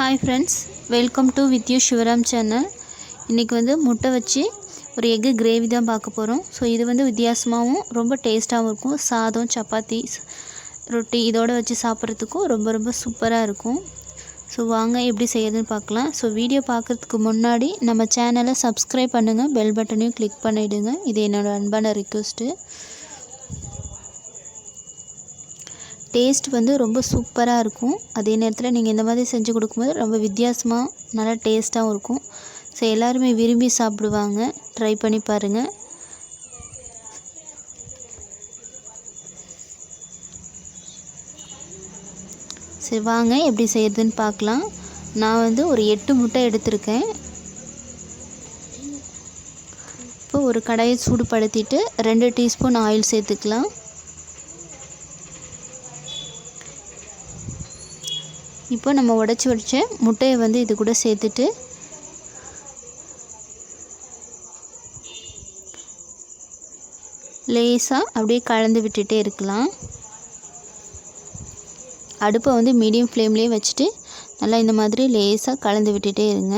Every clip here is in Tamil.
Hi friends welcome to with you Sivaram channel இன்றைக்கி வந்து முட்டை வச்சு ஒரு எக்கு கிரேவி தான் பார்க்க போகிறோம் ஸோ இது வந்து வித்தியாசமாகவும் ரொம்ப டேஸ்ட்டாகவும் இருக்கும். சாதம் சப்பாத்தி ரொட்டி இதோடு வச்சு சாப்பிட்றதுக்கும் ரொம்ப ரொம்ப சூப்பராக இருக்கும். ஸோ வாங்க எப்படி செய்யறதுன்னு பார்க்கலாம். ஸோ வீடியோ பார்க்குறதுக்கு முன்னாடி நம்ம சேனலை சப்ஸ்கிரைப் பண்ணுங்கள் பெல் பட்டனையும் கிளிக் பண்ணிவிடுங்க இது என்னோடய அன்பான ரிக்வெஸ்ட்டு டேஸ்ட் வந்து ரொம்ப சூப்பராக இருக்கும். அதே நேரத்தில் நீங்கள் இந்த மாதிரி செஞ்சு கொடுக்கும்போது ரொம்ப வித்தியாசமாக நல்லா டேஸ்ட்டாகவும் இருக்கும். ஸோ எல்லாருமே விரும்பி சாப்பிடுவாங்க. ட்ரை பண்ணி பாருங்கள் சரி வாங்க. எப்படி செய்கிறதுன்னு பார்க்கலாம். நான் வந்து ஒரு எட்டு முட்டை எடுத்திருக்கேன். இப்போ ஒரு கடாயை சூடுபடுத்திட்டு ரெண்டு டீஸ்பூன் ஆயில் சேர்த்துக்கலாம். இப்போ நம்ம உடச்சி வச்ச முட்டையை வந்து இது கூட சேர்த்துட்டு லேசாக அப்படியே கலந்து விட்டுட்டே இருக்கலாம். அடுப்பை வந்து மீடியம் ஃப்ளேம்லேயே வச்சுட்டு நல்லா இந்த மாதிரி லேசாக கலந்து விட்டுட்டே இருங்க.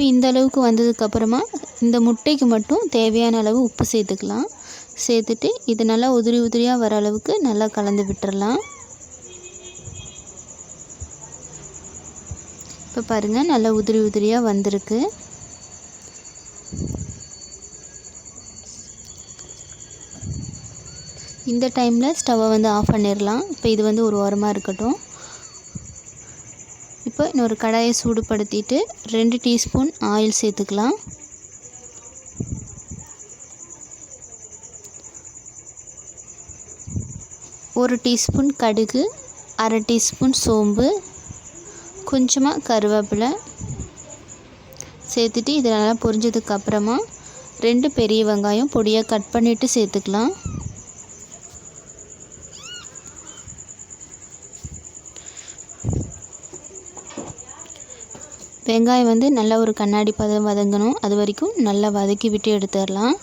இப்போ இந்த அளவுக்கு வந்ததுக்கப்புறமா இந்த முட்டைக்கு மட்டும் தேவையான அளவு உப்பு சேர்த்துக்கலாம். சேர்த்துட்டு இது நல்லா உதிரி உதிரியாக வர அளவுக்கு நல்லா கலந்து விட்டுறலாம். இப்போ பாருங்கள் நல்லா உதிரி உதிரியாக வந்திருக்கு. இந்த டைமில் ஸ்டவ்வை வந்து ஆஃப் பண்ணிடலாம் இப்போ இது வந்து ஒரு ஓரமாக இருக்கட்டும். இப்போ இன்னொரு கடாயை சூடுபடுத்திட்டு ரெண்டு டீஸ்பூன் ஆயில் சேர்த்துக்கலாம். ஒரு டீஸ்பூன் கடுகு அரை டீஸ்பூன் சோம்பு கொஞ்சமாக கருவேப்பிலை சேர்த்துட்டு இது நல்லா பொரிஞ்சதுக்கப்புறமா ரெண்டு பெரிய வெங்காயம் பொடியாக கட் பண்ணிவிட்டு சேர்த்துக்கலாம். வெங்காயம் வந்து நல்லா ஒரு கண்ணாடி பதம் வதங்கணும். அது வரைக்கும் நல்லா வதக்கி விட்டு எடுத்துடலாம்.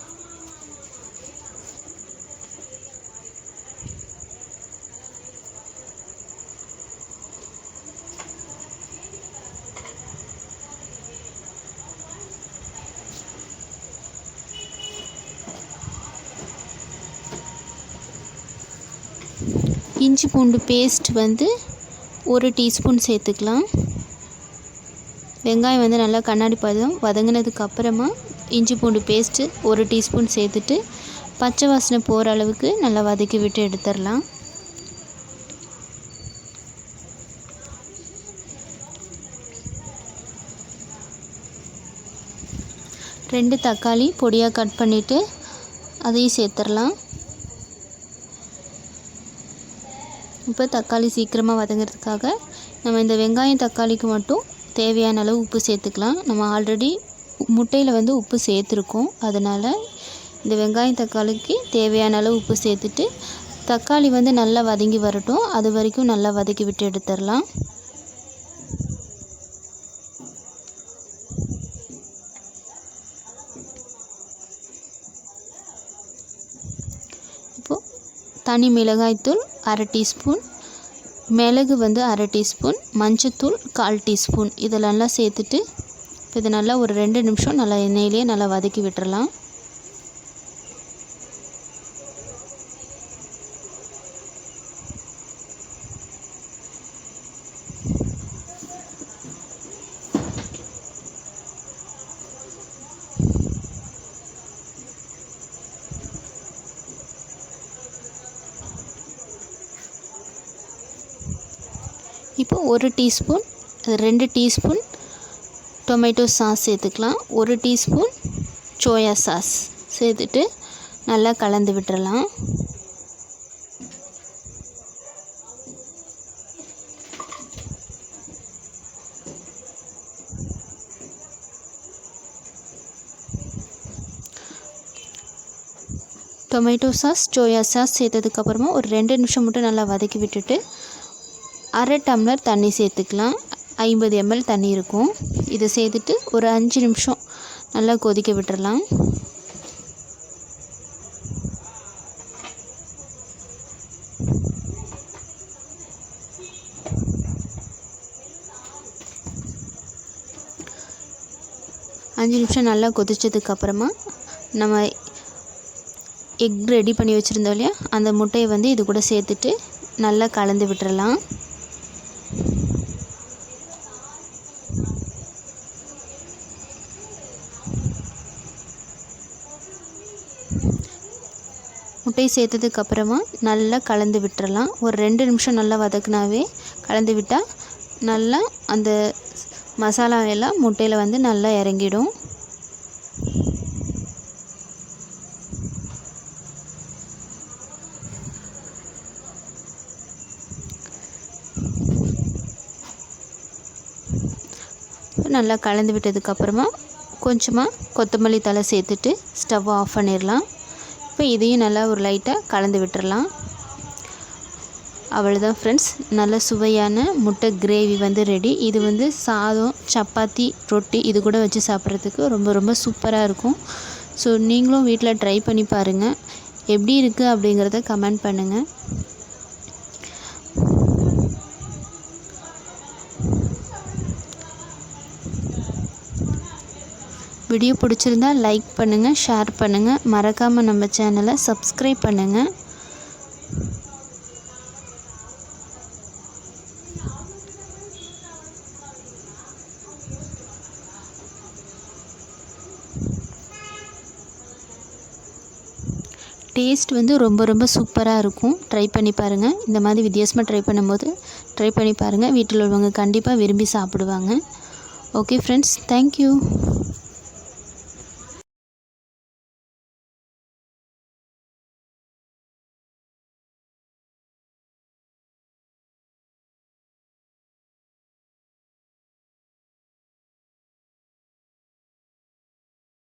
இஞ்சி பூண்டு பேஸ்ட் வந்து ஒரு டீஸ்பூன் சேர்த்துக்கலாம். வெங்காயம் வந்து நல்லா கண்ணாடி பதம் வதங்கினதுக்கு அப்புறமா இஞ்சி பூண்டு பேஸ்ட்டு ஒரு டீஸ்பூன் சேர்த்துட்டு பச்சை வாசனை போகிற அளவுக்கு நல்லா வதக்கி விட்டு எடுத்துடலாம். ரெண்டு தக்காளி பொடியாக கட் பண்ணிவிட்டு அதையும் சேர்த்துடலாம். இப்போ தக்காளி சீக்கிரமாக வதங்கிறதுக்காக நம்ம இந்த வெங்காயம் தக்காளிக்கு மட்டும் தேவையான அளவு உப்பு சேர்த்துக்கலாம். நம்ம ஆல்ரெடி முட்டையில் வந்து உப்பு சேர்த்துருக்கோம். அதனால் இந்த வெங்காயம் தக்காளிக்கு தேவையான அளவு உப்பு சேர்த்துட்டு தக்காளி வந்து நல்லா வதங்கி வரட்டும். அது வரைக்கும் நல்லா வதக்கி விட்டு எடுத்துடலாம். இப்போது தனி மிளகாய்த்தூள் அரை டீஸ்பூன் மிளகு வந்து அரை டீஸ்பூன் மஞ்சத்தூள் கால் டீஸ்பூன். இதெல்லாம் சேர்த்துட்டு இதை இது நல்லா ஒரு ரெண்டு நிமிஷம் நல்லா எண்ணெயிலேயே நல்லா வதக்கி விட்டுறலாம். இப்போ ஒரு டீஸ்பூன் ரெண்டு டீஸ்பூன் டொமேட்டோ சாஸ் சேர்த்துக்கலாம். ஒரு டீஸ்பூன் சோயா சாஸ் சேர்த்துட்டு நல்லா கலந்து விட்டுறலாம். டொமேட்டோ சாஸ் சோயா சாஸ் சேர்த்ததுக்கப்புறமா ஒரு ரெண்டு நிமிஷம் மட்டும் நல்லா வதக்கி விட்டுட்டு அரை டம்ளர் தண்ணி சேர்த்துக்கலாம். ஐம்பது எம்எல் தண்ணி இருக்கும். இதை சேர்த்துட்டு ஒரு அஞ்சு நிமிஷம் நல்லா கொதிக்க விட்டுறலாம். அஞ்சு நிமிஷம் நல்லா கொதிச்சதுக்கப்புறமா நம்ம எக் ரெடி பண்ணி வச்சுருந்தோம் இல்லையா? அந்த முட்டையை வந்து இது கூட சேர்த்துட்டு நல்லா கலந்து விட்டுறலாம். முட்டையை சேர்த்ததுக்கப்புறமா நல்லா கலந்து விட்டுறலாம். ஒரு ரெண்டு நிமிஷம் நல்லா வதக்குனாவே கலந்து விட்டால் நல்லா அந்த மசாலா எல்லாம் முட்டையில் வந்து நல்லா இறங்கிடும். நல்லா கலந்து விட்டதுக்கப்புறமா கொஞ்சமாக கொத்தமல்லி தழை சேர்த்துட்டு ஸ்டவ் ஆஃப் பண்ணிடலாம். இப்போ இதையும் நல்லா ஒரு லைட்டாக கலந்து விட்டுடலாம் அவ்வளோதான் ஃப்ரெண்ட்ஸ் நல்ல சுவையான முட்டை கிரேவி வந்து ரெடி இது வந்து சாதம் சப்பாத்தி ரொட்டி இது கூட வச்சு சாப்பிட்றதுக்கு ரொம்ப ரொம்ப சூப்பராக இருக்கும். ஸோ நீங்களும் வீட்டில் ட்ரை பண்ணி பாருங்கள் எப்படி இருக்குது அப்படிங்கிறத கமெண்ட் பண்ணுங்கள் வீடியோ பிடிச்சிருந்தா லைக் பண்ணுங்கள் ஷேர் பண்ணுங்கள் மறக்காமல் நம்ம சேனலை சப்ஸ்கிரைப் பண்ணுங்கள் டேஸ்ட் வந்து ரொம்ப ரொம்ப சூப்பராக இருக்கும். ட்ரை பண்ணி பாருங்கள் இந்த மாதிரி வித்தியாசமாக ட்ரை பண்ணும்போது ட்ரை பண்ணி பாருங்கள் வீட்டில் உள்ளவங்க கண்டிப்பாக விரும்பி சாப்பிடுவாங்க. Okay friends thank you